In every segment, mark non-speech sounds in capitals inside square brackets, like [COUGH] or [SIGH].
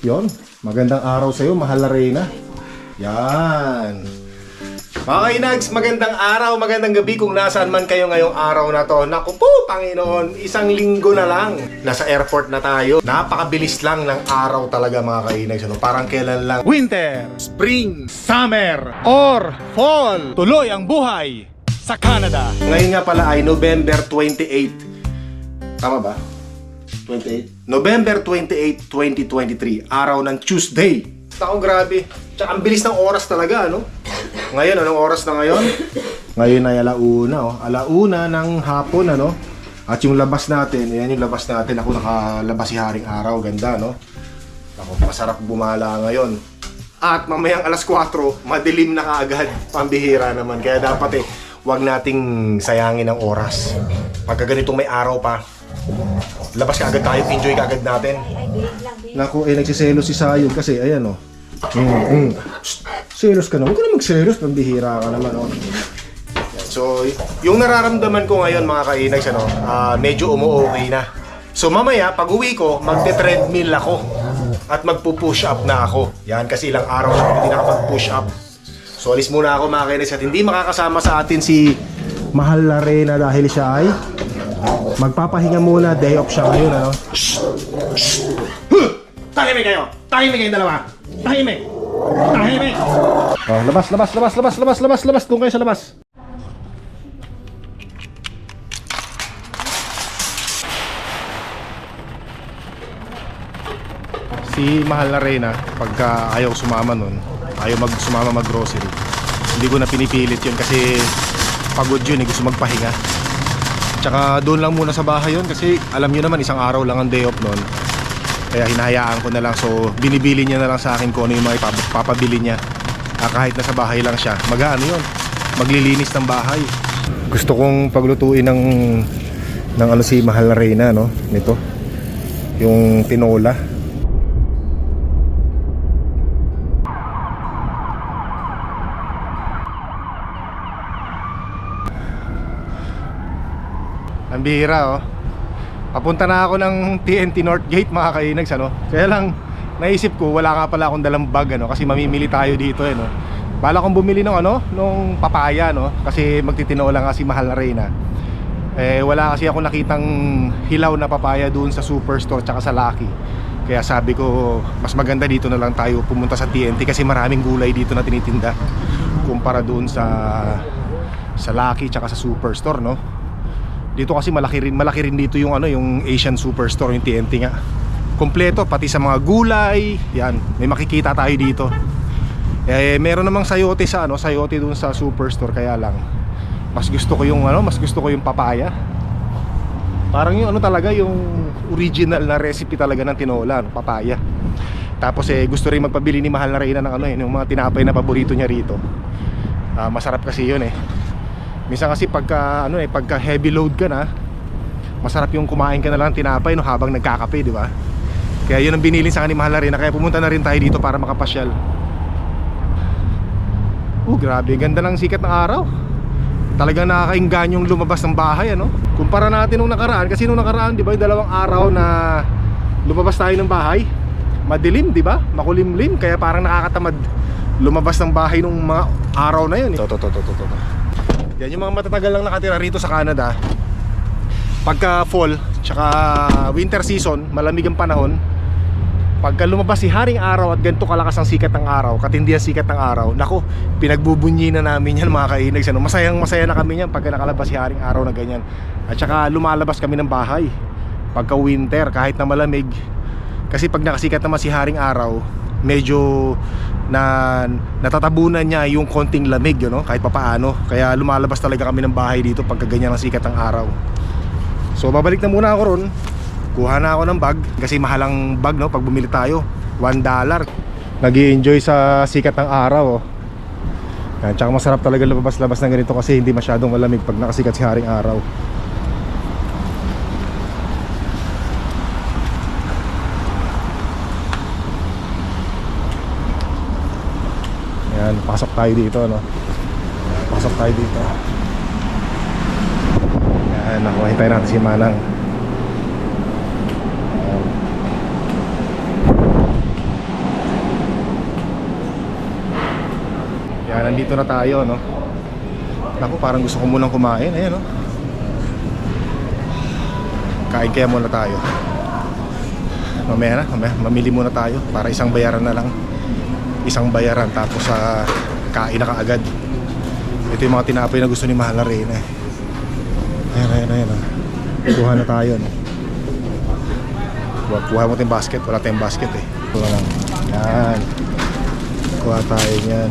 Yon, magandang araw sa'yo, mahal na Reyna. Yan. Mga kainags, magandang araw, magandang gabi kung nasaan man kayo ngayong araw na to. Naku po, Panginoon, isang linggo na lang. Nasa airport na tayo. Napakabilis lang ng araw talaga mga kainags. Ano? Parang kailan lang. Winter, Spring, Summer, or Fall. Tuloy ang buhay sa Canada. Ngayon nga pala ay November 28. Tama ba? 28? November 28, 2023. Araw ng Tuesday. Ako grabe. Tsaka ang bilis ng oras talaga, ano? Ngayon, anong oras na ngayon? Ngayon ay alauna, oh. Alauna ng hapon, ano? At yung labas natin, yan yung labas natin. Ako nakalabas si Haring Araw. Ganda, no? Ako, masarap bumala ngayon. At mamayang alas 4, madilim na kaagad. Pambihira naman. Kaya dapat eh, wag nating sayangin ang oras. Pagka ganitong may araw pa, labas ka agad tayo, enjoy ka agad natin. Naku, eh, nagsiselo si Sayod kasi, ayan o. Oh. Mm, mm. Selos ka na. Huwag ka na magselos, pambihira ka naman o. Yan. So, yung nararamdaman ko ngayon mga kainags, ano, ah, medyo umu-okay na. So mamaya, pag uwi ko, magte-treadmill ako. At magpo-push up na ako. Yan, kasi ilang araw na ako hindi nakapag-push up. So alis muna ako mga kainags at hindi makakasama sa atin si Mahal na Reyna dahil siya ay magpapahinga muna. Day off siya ngayon, ano? Huh! Tahimik kayo! Tahimik kayong dalawa! Tahimik! Tahimik! Oh, labas, labas, labas, labas, labas, labas, labas. Doon kayo sa labas. Si Mahal na Reyna, pagka ayaw sumama nun, ayaw mag sumama mag grocery. Hindi ko na pinipilit yun kasi pagod yun, eh, gusto magpahinga. Tsaka doon lang muna sa bahay yun kasi alam nyo naman isang araw lang ang day off nun. Kaya hinahayaan ko na lang so binibili niya na lang sa akin kung ano yung mga ipap- papabili niya. Ah, kahit nasa bahay lang siya. Mag-ano yun? Maglilinis ng bahay. Gusto kong paglutuin ng ng ano si Mahal na Reyna no nito. Yung tinola. Ang bihira oh. Papunta na ako ng TNT North Gate mga kainags ano. Kaya lang naisip ko wala nga pala akong dalang bag ano kasi mamimili tayo dito eh no. Bala kong bumili ng ano, nung papaya no kasi magtitinola nga si Mahal na Reyna. Eh wala kasi ako nakitang hilaw na papaya doon sa Superstore tsaka sa Lucky. Kaya sabi ko mas maganda dito na lang tayo pumunta sa TNT kasi maraming gulay dito na tinitinda kumpara doon sa sa Lucky tsaka sa Superstore no. Dito kasi malaki rin malaki rin dito yung ano yung Asian Superstore yung TNT nga. Kompleto pati sa mga gulay, yan, may makikita tayo dito. Eh meron namang sayote sa ano, sayote dun sa Superstore kaya lang mas gusto ko yung ano, mas gusto ko yung papaya. Parang yung ano talaga yung original na recipe talaga ng tinola, no, papaya. Tapos eh gusto rin magpabili ni Mahal na Reyna ng ano eh, yung mga tinapay na paborito niya rito. Ah, masarap kasi yun eh. Minsan kasi pagka ano eh, pagka heavy load ka na, masarap yung kumain ka na lang ng tinapay no habang nagkakape, di ba? Kaya yun ang binilin sa akin ni Mahal na Reyna, kaya pumunta na rin tayo dito para makapasyal. Oh, grabe, ganda ng sikat ng araw. Talagang nakakainggan yung lumabas ng bahay, ano? Kumpara natin nung nakaraan, kasi nung nakaraan, di ba, yung dalawang araw na lumabas tayo ng bahay, madilim, di ba? Makulimlim, kaya parang nakakatamad lumabas ng bahay nung mga araw na yun. eh. Toto, toto, toto, toto. Yan yung mga matatagal lang nakatira rito sa Canada. Pagka fall, tsaka winter season, malamig ang panahon, Pagka lumabas si Haring Araw at ganito kalakas ang sikat ng araw, katindi ang sikat ng araw, nako, pinagbubunyi na namin yan mga kainags. Ano? Masayang masaya na kami yan pagka nakalabas si Haring Araw na ganyan. At saka lumalabas kami ng bahay pagka winter kahit na malamig. Kasi pag nakasikat naman si Haring Araw, medyo na natatabunan niya yung konting lamig, you know, kahit papaano. Kaya lumalabas talaga kami ng bahay dito pagka ganyan ang sikat ng araw. So babalik na muna ako ron Kuha na ako ng bag Kasi mahalang bag no Pag bumili tayo 1 dollar nag enjoy sa sikat ng araw oh. Yan, Tsaka masarap talaga lumabas-labas ng ganito Kasi hindi masyadong malamig Pag nakasikat si haring araw pasok tayo dito ano pasok tayo dito yan ako hintay natin si Manang yan nandito na tayo no Naku, parang gusto ko munang kumain. Ayan, no? Kain kaya muna tayo. Mamaya na, mamaya. Mamili muna tayo para isang bayaran na lang. Isang bayaran tapos sa kain na kaagad. Ito yung mga tinapay na gusto ni Mahal na Reyna. eh. Ayan, ayan, ayan. ah. Kuha na tayo, no? Kuha, mo tayong basket. Wala tayong basket eh. Kuha lang. Yan. Kuha tayo yan.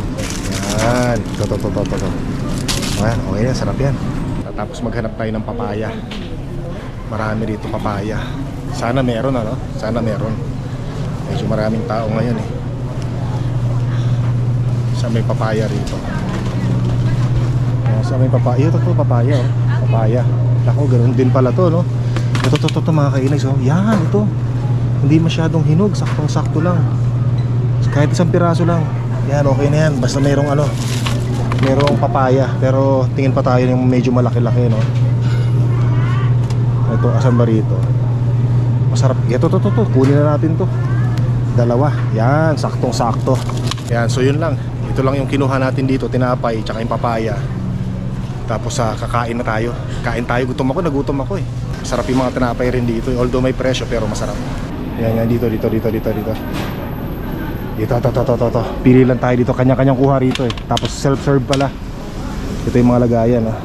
Yan. Ito, ito, ito, ito, ito. Ayan, okay yan. Sarap yan. Tapos maghanap tayo ng papaya. Marami rito papaya. Sana meron ano? Sana meron. Medyo maraming tao ngayon eh. Sa may papaya rito. Ayan, sa may papaya. Ito to, papaya oh. Papaya. Ako, ganun din pala to no. Ito, ito, ito, ito mga kainis oh. Yan, ito. Hindi masyadong hinog. Saktong-sakto lang. Kahit isang piraso lang. Yan, okay na yan. Basta merong ano, merong papaya. Pero tingin pa tayo ng medyo malaki-laki, no? Ito, asan ba rito? Masarap. Ito, to, to, to. Kunin na natin to. Dalawa. Yan, saktong-sakto. Yan, so yun lang. Ito lang yung kinuha natin dito, tinapay, tsaka yung papaya. Tapos sa kakain na tayo. Kain tayo, gutom ako, nagutom ako eh. Masarap yung mga tinapay rin dito. eh. Although may presyo, pero masarap. Yan, yan, dito, dito, dito, dito, dito. Dito, to, to, to, to, to. Pili lang tayo dito. Kanya-kanyang kuha rito eh. Tapos self-serve pala. Ito yung mga lagayan. Oh.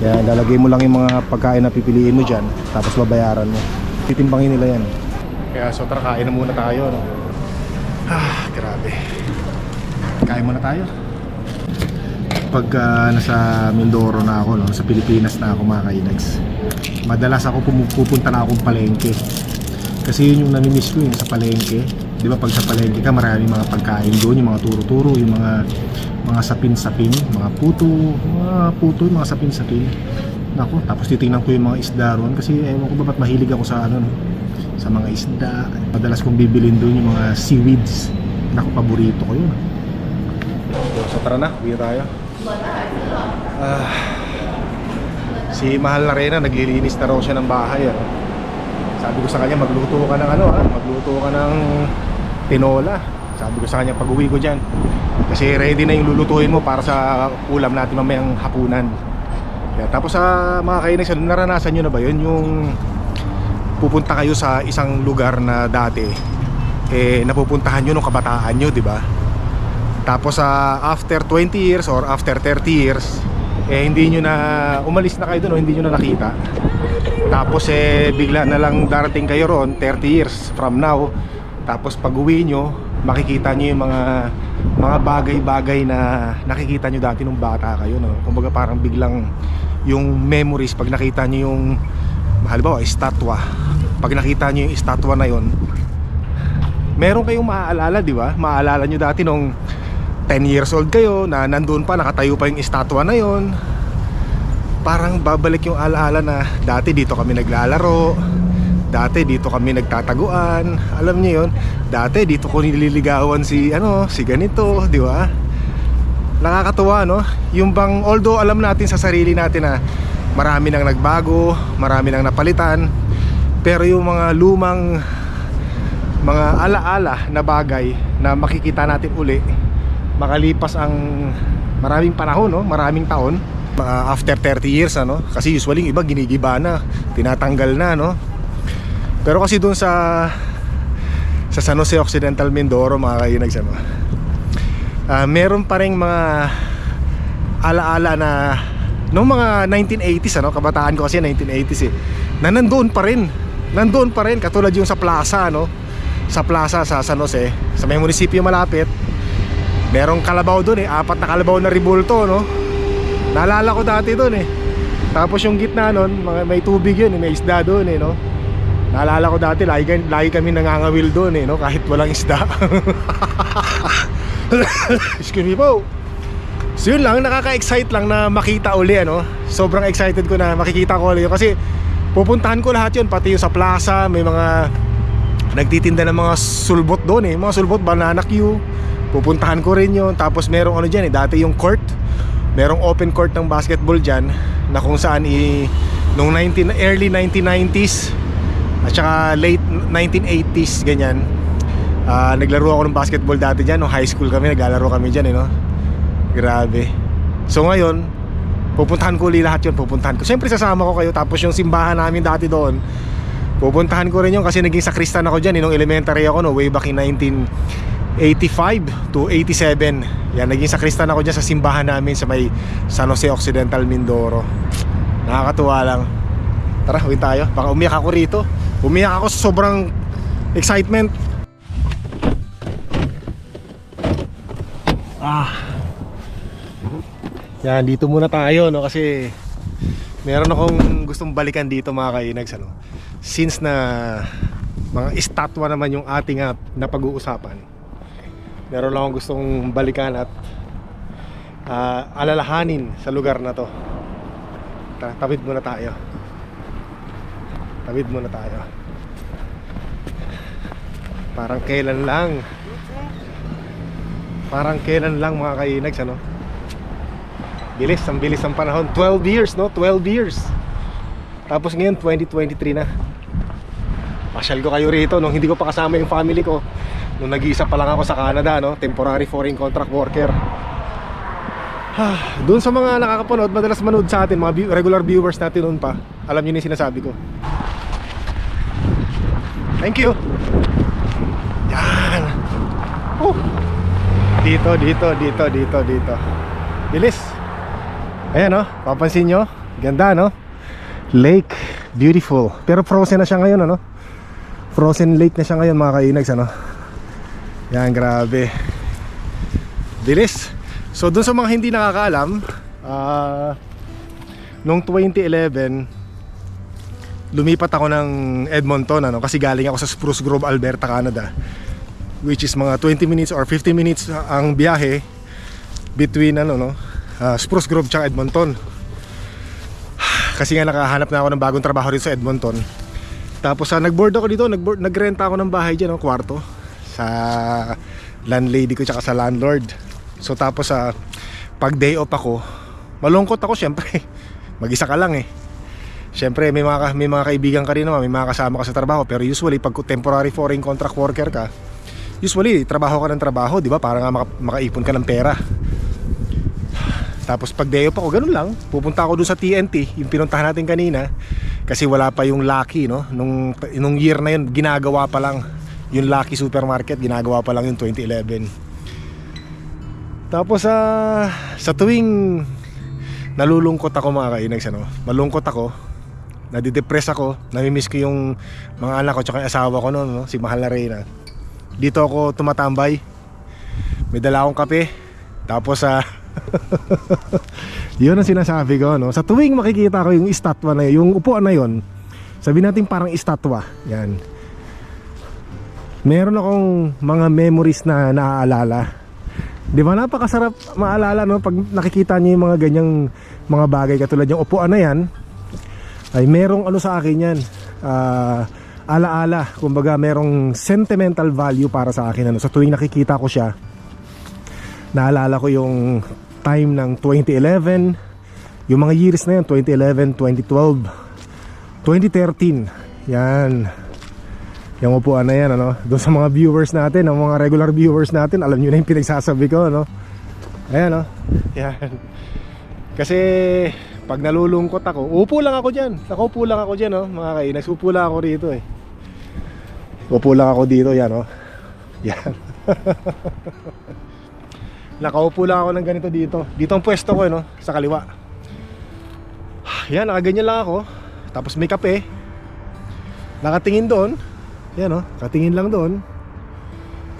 Yan, lalagay mo lang yung mga pagkain na pipiliin mo dyan. Tapos babayaran mo. Titimbangin nila yan. Kaya so tara, kain na muna tayo. No? Ah, grabe. Kain muna tayo. Pagka nasa Mindoro na ako, no? sa Pilipinas na ako mga kainags. Madalas ako pumupunta na akong palengke. Kasi yun yung namimiss ko yun sa palengke. Di ba pag sa palengke ka, maraming mga pagkain doon, yung mga turo-turo, yung mga mga sapin-sapin, mga puto, mga puto, yung mga sapin-sapin. Nako, tapos titingnan ko yung mga isda roon kasi ewan ko ba ba't mahilig ako sa ano, no? sa mga isda. Madalas kong bibilin doon yung mga seaweeds. Nako, paborito ko yun. So tara na, uwi tayo. Ah, si Mahal na Reyna, naglilinis na raw siya ng bahay. Ano? Sabi ko sa kanya, magluto ka ng ano, ha? magluto ka ng tinola. Sabi ko sa kanya, pag uwi ko dyan. Kasi ready na yung lulutuin mo para sa ulam natin mamayang hapunan. Kaya, tapos sa mga kainis, ano, naranasan nyo na ba yun? Yung pupunta kayo sa isang lugar na dati, eh, napupuntahan nyo nung kabataan nyo, di ba? Tapos sa after 20 years or after 30 years, eh hindi nyo na umalis na kayo doon hindi nyo na nakita. Tapos eh bigla na lang darating kayo ron 30 years from now. Tapos pag uwi nyo, makikita nyo yung mga mga bagay-bagay na nakikita nyo dati nung bata kayo. No? Kumbaga parang biglang yung memories pag nakita nyo yung halimbawa estatwa. Pag nakita nyo yung estatwa na yon meron kayong maaalala, di ba? Maaalala nyo dati nung 10 years old kayo na nandun pa, nakatayo pa yung estatwa na yon parang babalik yung alaala na dati dito kami naglalaro dati dito kami nagtataguan. Alam niyo yon dati dito ko nililigawan si ano si ganito di ba? Nakakatuwa no? Yung bang although alam natin sa sarili natin na marami nang nagbago marami nang napalitan pero yung mga lumang mga alaala na bagay na makikita natin uli makalipas ang maraming panahon no? Maraming taon. Mga after 30 years ano? Kasi usually yung iba ginigiba na tinatanggal na no? Pero kasi doon sa sa San Jose Occidental Mindoro mga kainags ano? Ah, meron pa rin mga alaala na noong mga 1980s ano? Kabataan ko kasi 1980s eh. Na nandoon pa rin. Nandoon pa rin katulad yung sa plaza no sa plaza sa San Jose sa may munisipyo malapit merong kalabaw doon eh. Apat na kalabaw na ribulto no? Naalala ko dati doon eh. Tapos yung gitna mga, may tubig yun eh, may isda doon eh no? Naalala ko dati lagi, lagi kami nangangawil doon eh no? Kahit walang isda. [LAUGHS] Excuse me po. So yun lang nakaka-excite lang na makita uli ano sobrang excited ko na makikita ko uli. Kasi pupuntahan ko lahat yun pati yung sa plaza may mga nagtitinda ng mga sulbot doon eh. Mga sulbot banana queue pupuntahan ko rin yun tapos merong ano dyan eh dati yung court merong open court ng basketball dyan na kung saan i nung 19, early 1990s at saka late 1980s ganyan Ah, naglaro ako ng basketball dati dyan nung high school kami naglalaro kami dyan eh no Grabe. So ngayon, pupuntahan ko uli lahat yun. Pupuntahan ko. Siyempre sasama ko kayo. Tapos yung simbahan namin dati doon, pupuntahan ko rin yun kasi naging sakristan ako dyan. eh, Nung elementary ako, no, way back in 1985 to 87. Yan, naging sakristan ako dyan sa simbahan namin sa may San Jose Occidental, Mindoro. Nakakatuwa lang. Tara, uwi tayo. Baka umiyak ako rito. Umiyak ako sa sobrang excitement. Ah. Yan, dito muna tayo no kasi meron akong gustong balikan dito mga kainags ano. Since na mga estatwa naman yung ating ah, napag-uusapan. Meron lang akong gustong balikan at ah, alalahanin sa lugar na to. Ta- Tawid muna tayo. Tawid muna tayo. Parang kailan lang. Parang kailan lang mga kainags ano? Bilis, ang bilis ng panahon. 12 years no, 12 years. Tapos ngayon 2023 na. Pasyal ko kayo rito nung hindi ko pa kasama yung family ko Nung nag-iisa pa lang ako sa Canada no, temporary foreign contract worker Ah, Doon sa mga nakakapanood, madalas manood sa atin, mga regular viewers natin noon pa Alam niyo na sinasabi ko Thank you Yan Oh. Dito, dito, dito, dito, dito. Bilis. Ayan oh, papansin nyo. Ganda no? Lake, beautiful. Pero frozen na siya ngayon ano? Frozen lake na siya ngayon mga kainags ano? Yan, grabe. Bilis. So dun sa mga hindi nakakaalam, ah noong 2011 lumipat ako ng Edmonton ano kasi galing ako sa Spruce Grove, Alberta, Canada which is mga 20 minutes or 15 minutes ang biyahe between ano no ah, Spruce Grove tsaka Edmonton kasi nga nakahanap na ako ng bagong trabaho dito sa Edmonton tapos sa nagboard ako dito nagrenta ako ng bahay dyan no, kwarto sa landlady ko tsaka sa landlord so tapos sa pag day off ako malungkot ako syempre [LAUGHS] mag-isa ka lang eh Siyempre may mga, may mga kaibigan ka rin naman, may mga kasama ka sa trabaho Pero usually pag temporary foreign contract worker ka usually trabaho ka ng trabaho, di ba? Para nga maka- makaipon ka ng pera. Tapos pag day off ako, ganun lang. Pupunta ako dun sa TNT, yung pinuntahan natin kanina. Kasi wala pa yung Lucky, no? Nung, nung year na yun, ginagawa pa lang. Yung Lucky Supermarket, ginagawa pa lang yung 2011. Tapos sa sa tuwing nalulungkot ako mga kainags, ano? Malungkot ako, nadidepress ako, namimiss ko yung mga anak ko tsaka yung asawa ko noon, no? si Mahal na Reyna dito ako tumatambay may dala akong kape tapos sa [LAUGHS] yun ang sinasabi ko no sa tuwing makikita ko yung estatwa na yun yung upuan na yun sabi natin parang estatwa yan meron akong mga memories na naaalala. Di ba? Napakasarap maalala no? Pag nakikita niyo yung mga ganyang mga bagay katulad yung upuan na yan ay merong ano sa akin yan ah alaala. Kumbaga merong sentimental value para sa akin ano? Sa tuwing nakikita ko siya naalala ko yung time ng 2011 yung mga years na yun 2011, 2012 2013 yan yung upuan na yan ano doon sa mga viewers natin ang mga regular viewers natin alam nyo na yung pinagsasabi ko ano ayan no yan kasi pag nalulungkot ako, upo lang ako dyan. Nakaupo lang ako dyan, oh, mga kainas. Upo lang ako rito eh. Upo lang ako dito, yan, oh. Yan. [LAUGHS] Nakaupo lang ako ng ganito dito. Dito ang pwesto ko, eh, no? Sa kaliwa. Yan, nakaganyan lang ako. Tapos may kape. Nakatingin doon. Yan, oh. Nakatingin lang doon.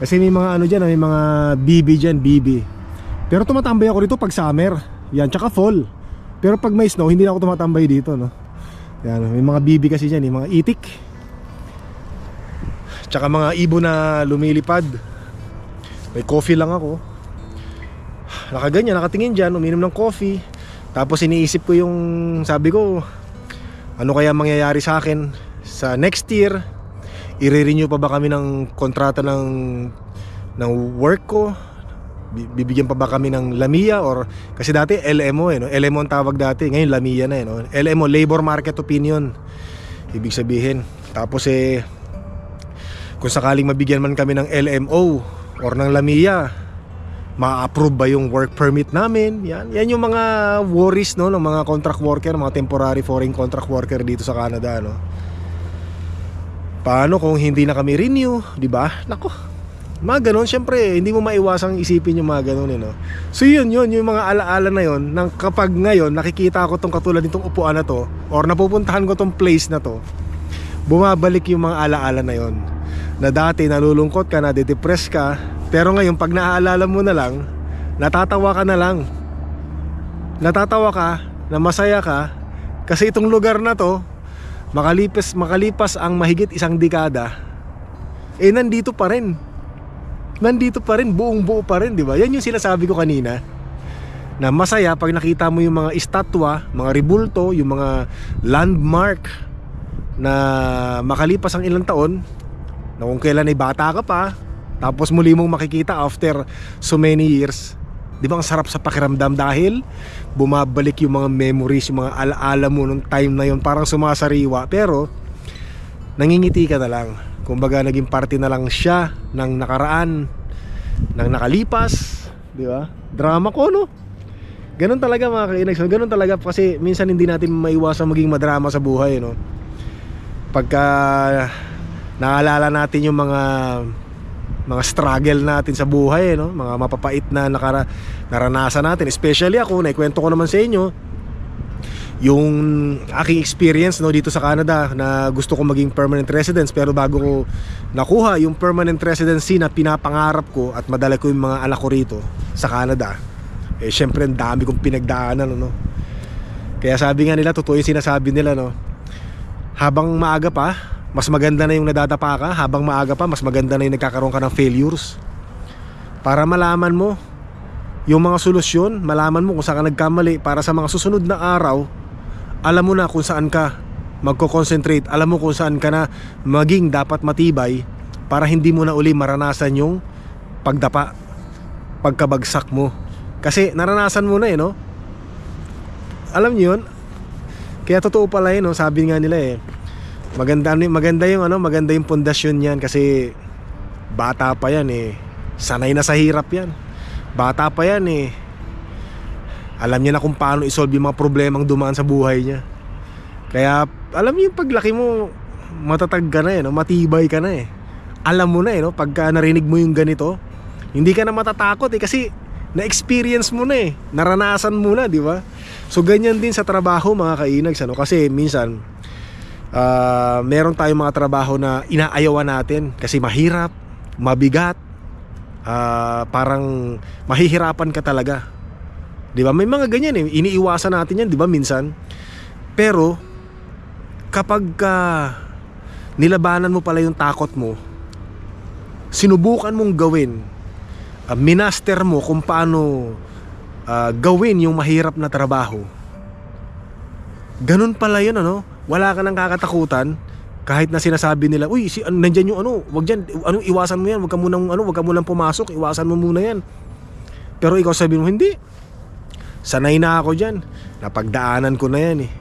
Kasi may mga ano dyan, ah, may mga BB dyan, BB. Pero tumatambay ako dito pag summer. Yan, tsaka fall. Pero pag may snow, hindi na ako tumatambay dito, no? Yan, may mga bibi kasi dyan, eh, mga itik. Tsaka mga ibo na lumilipad. May coffee lang ako. Nakaganyan, nakatingin dyan, uminom ng coffee. Tapos iniisip ko yung, sabi ko, ano kaya mangyayari sa akin sa next year? I-renew pa ba kami ng kontrata ng ng work ko? Bi- bibigyan pa ba kami ng LAMIA or kasi dati LMO eh no? LMO ang tawag dati ngayon LAMIA na eh no? LMO Labor Market Opinion ibig sabihin tapos eh kung sakaling mabigyan man kami ng LMO or ng LAMIA ma-approve ba yung work permit namin. Yan, yan yung mga worries no ng mga contract worker, mga temporary foreign contract worker dito sa Canada no. Paano kung hindi na kami renew, 'di ba? Nako. Mga ganun, syempre, hindi mo maiwasang isipin yung mga ganun, eh, no? So yun, yun, yung mga alaala na yun, nang kapag ngayon, nakikita ko tong katulad nitong upuan na to, or napupuntahan ko tong place na to, bumabalik yung mga alaala na yon na dati nalulungkot ka, nade-depress ka, pero ngayon pag naaalala mo na lang, natatawa ka na lang. Natatawa ka, na masaya ka, kasi itong lugar na to, makalipas, makalipas ang mahigit isang dekada, eh nandito pa rin. Nandito pa rin, buong buo pa rin, di ba? Yan yung sinasabi ko kanina na masaya pag nakita mo yung mga estatwa, mga ribulto, yung mga landmark na makalipas ang ilang taon na kung kailan ay bata ka pa tapos muli mong makikita after so many years di ba ang sarap sa pakiramdam dahil bumabalik yung mga memories yung mga alaala mo nung time na yun. Parang sumasariwa. Pero nangingiti ka na lang. Kumbaga naging parte na lang siya ng nakaraan ng nakalipas. Di ba? Drama ko no? Ganun talaga mga kainags. Ganun talaga kasi minsan hindi natin maiwasan maging madrama sa buhay, no? Pagka naalala natin yung mga mga struggle natin sa buhay, no? Mga mapapait na nakara, naranasan natin. Especially ako, naikwento ko naman sa inyo yung aking experience no dito sa Canada na gusto ko maging permanent residence pero bago ko nakuha yung permanent residency na pinapangarap ko at madala ko yung mga anak ko rito sa Canada eh syempre ang dami kong pinagdaanan no kaya sabi nga nila totoo yung sinasabi nila no habang maaga pa mas maganda na yung nadadapa ka habang maaga pa mas maganda na yung nagkakaroon ka ng failures para malaman mo yung mga solusyon malaman mo kung saan ka nagkamali para sa mga susunod na araw alam mo na kung saan ka magko-concentrate alam mo kung saan ka na maging dapat matibay para hindi mo na uli maranasan yung pagdapa pagkabagsak mo kasi naranasan mo na eh, no? Alam niyo yun? Kaya totoo pala yun, no? Sabi nga nila eh. Maganda, maganda yung ano, maganda yung pundasyon niyan kasi bata pa yan eh. Sanay na sa hirap yan. Bata pa yan eh. Alam niya na kung paano isolve yung mga problemang dumaan sa buhay niya. Kaya alam niyo yung paglaki mo, matatag ka na eh, no? matibay ka na eh. Alam mo na eh, no? pagka narinig mo yung ganito, hindi ka na matatakot eh kasi na-experience mo na eh. Naranasan mo na, di ba? So ganyan din sa trabaho mga kainags ano kasi minsan ah, meron tayong mga trabaho na inaayawan natin kasi mahirap, mabigat, ah, parang mahihirapan ka talaga. 'Di ba? May mga ganyan eh. Iniiwasan natin 'yan, 'di ba, minsan. Pero kapag ka nilabanan mo pala yung takot mo, sinubukan mong gawin uh, minaster mo kung paano uh, gawin yung mahirap na trabaho. Ganun pala yun ano. Wala ka nang kakatakutan kahit na sinasabi nila, "Uy, si an- nandiyan yung ano, wag diyan, ano iwasan mo 'yan, wag ka munang ano, wag ka munang pumasok, iwasan mo muna 'yan." Pero ikaw sabi mo, "Hindi. Sanay na ako diyan. Napagdaanan ko na 'yan eh."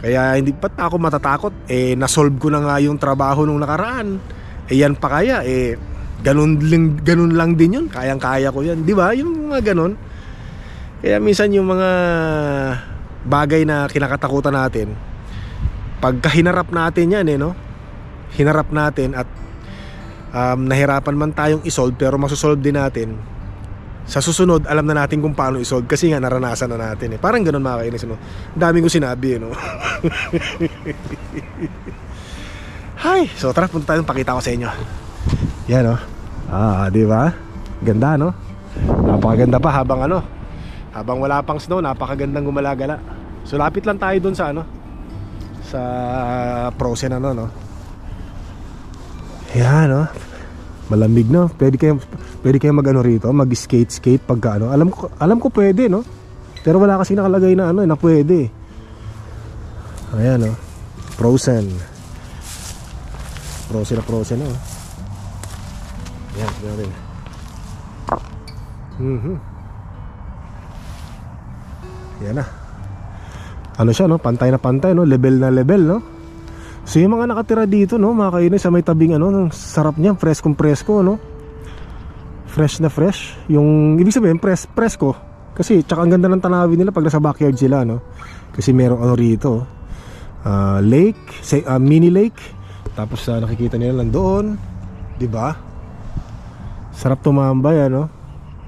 Kaya hindi pa ako matatakot. Eh, nasolve ko na nga yung trabaho nung nakaraan. Eh, yan pa kaya. Eh, ganun, lang, ganun lang din yun. Kayang-kaya ko yan. Di ba? Yung mga ganun. Kaya minsan yung mga bagay na kinakatakutan natin, pagka hinarap natin yan eh, no? Hinarap natin at um, nahirapan man tayong isolve pero masosolve din natin. Sa susunod, alam na natin kung paano isolve kasi nga naranasan na natin eh. Parang ganun mga kainis, no? Dami ko sinabi, eh, no? [LAUGHS] Hi! So tara, punta tayo, pakita ko sa inyo. Yan, no? Ah, di ba? Ganda, no? Napakaganda pa habang ano, habang wala pang snow, napakagandang gumalagala. So lapit lang tayo dun sa ano, sa Frozen ano, no? Yan, no? Malamig no. Pwede kayo pwede kayo mag-ano rito, mag-skate skate pagka ano. Alam ko alam ko pwede no. Pero wala kasi nakalagay na ano, na pwede. Ayan no. Frozen. Frozen na frozen no. Ayan, tignan natin. Mhm. Yan na. Ano siya no? Pantay na pantay no, level na level no. So yung mga nakatira dito no, mga kainis sa may tabing ano, sarap niya, preskong presko no. Fresh na fresh. Yung, ibig sabihin, press, press ko. Kasi, tsaka ang ganda ng tanawin nila pag nasa backyard sila, no? Kasi merong ano rito, ah, lake, say, ah, mini lake. Tapos ah, nakikita nila lang doon. 'Di ba? Sarap tumambay, ano?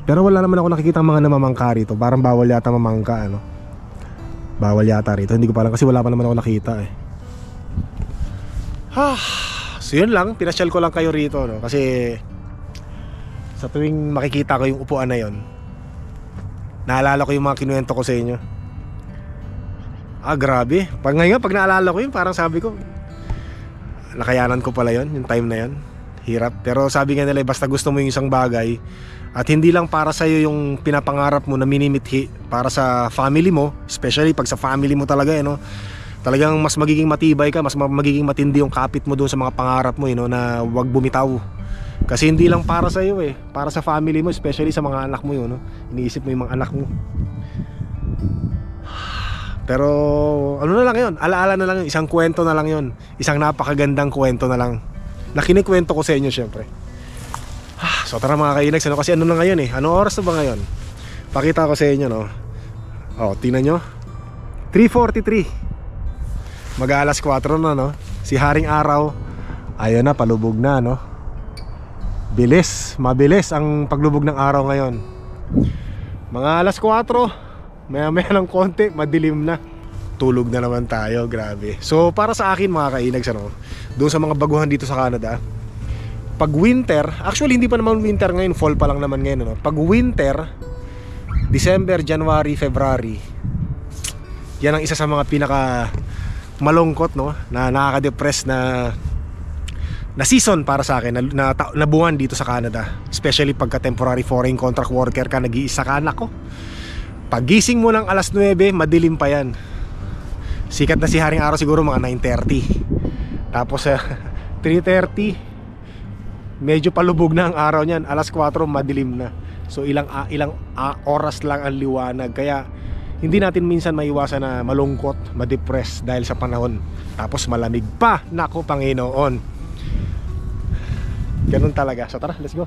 Pero wala naman ako nakikita mga namamangka rito. Parang bawal yata mamangka, ano? Bawal yata rito. Hindi ko pa lang kasi wala pa naman ako nakita, eh. Ah, so yun lang. Pinasyal ko lang kayo rito, no? Kasi sa tuwing makikita ko yung upuan na yon naalala ko yung mga kinuwento ko sa inyo. Ah, grabe. Pag ngayon, pag naalala ko yun, parang sabi ko, nakayanan ko pala yon yung time na yon Hirap. Pero sabi nga nila, eh, basta gusto mo yung isang bagay, at hindi lang para sa'yo yung pinapangarap mo na minimithi, para sa family mo, especially pag sa family mo talaga, eh, no? talagang mas magiging matibay ka, mas ma- magiging matindi yung kapit mo doon sa mga pangarap mo, you know, na wag bumitaw. Kasi hindi lang para sa iyo eh, para sa family mo, especially sa mga anak mo yun, no? Iniisip mo yung mga anak mo. Pero ano na lang yun, alaala na lang yun, isang kwento na lang yun. Isang napakagandang kwento na lang. Na kinikwento ko sa inyo syempre. Ah, So tara mga kainags, ano kasi ano na ngayon eh? Ano oras na ba ngayon? Pakita ko sa inyo no. Oh, tingnan nyo. 3.43 Mag alas 4 na no Si Haring Araw Ayun na palubog na no Bilis, mabilis ang paglubog ng araw ngayon Mga alas 4 Maya maya ng konti, madilim na Tulog na naman tayo, grabe. So para sa akin mga kainags ano Doon sa mga baguhan dito sa Canada Pag winter, actually hindi pa naman winter ngayon Fall pa lang naman ngayon ano? Pag winter December, January, February yan ang isa sa mga pinaka malungkot no na nakaka-depress na na season para sa akin na, na, na buwan dito sa Canada. Especially pagka temporary foreign contract worker ka nag-iisa ka. Nako pagising mo ng alas 9 madilim pa yan sikat na si Haring Araw siguro mga 9.30 tapos [LAUGHS] sa 3.30 medyo palubog na ang araw niyan alas 4 madilim na so ilang ah, ilang ah, oras lang ang liwanag kaya hindi natin minsan maiwasan na malungkot, ma-depress dahil sa panahon. Tapos malamig pa. Nako, Panginoon. Ganun talaga. So tara, let's go.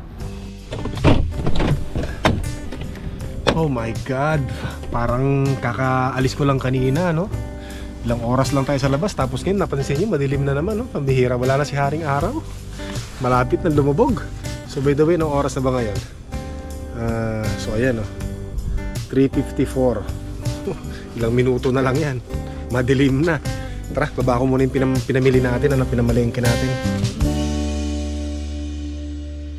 Oh my God. Parang kakaalis ko lang kanina, no? Ilang oras lang tayo sa labas. Tapos ngayon, napansin nyo, madilim na naman, no? Pambihira, wala na si Haring Araw. Malapit na lumubog. So by the way, anong oras na ba ngayon? Ah, so ayan, no? 3.54 [LAUGHS] Ilang minuto na lang yan Madilim na Tara, baba ko muna yung pinam- pinamili natin Ano pinamalengke natin